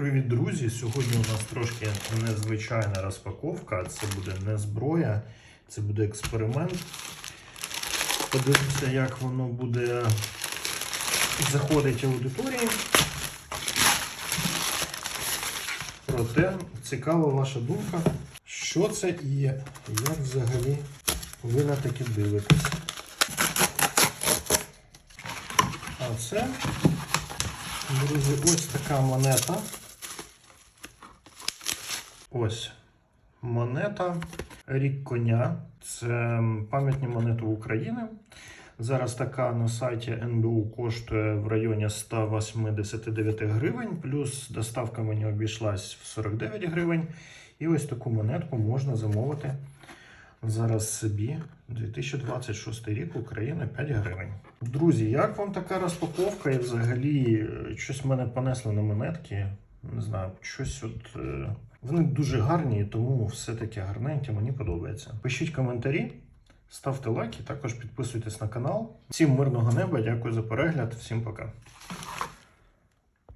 Привіт, друзі! Сьогодні у нас трошки незвичайна розпаковка. Це буде не зброя, це буде експеримент. Подивимося, як воно буде заходити в аудиторії. Проте цікава ваша думка, що це і як взагалі ви на таке дивитесь. А це, друзі, ось така монета. Ось монета Рік коня. Це пам'ятні монети України. Зараз така на сайті НБУ коштує в районі 189 гривень, плюс доставка мені обійшлась в 49 гривень. І ось таку монетку можна замовити зараз собі 2026 рік Україна 5 гривень. Друзі, як вам така розпаковка і взагалі е, щось мене понесло на монетки? Не знаю, щось от. е, Вони дуже гарні, тому все таке гарненьке, мені подобається. Пишіть коментарі, ставте лайки, також підписуйтесь на канал. Всім мирного неба, дякую за перегляд, всім пока.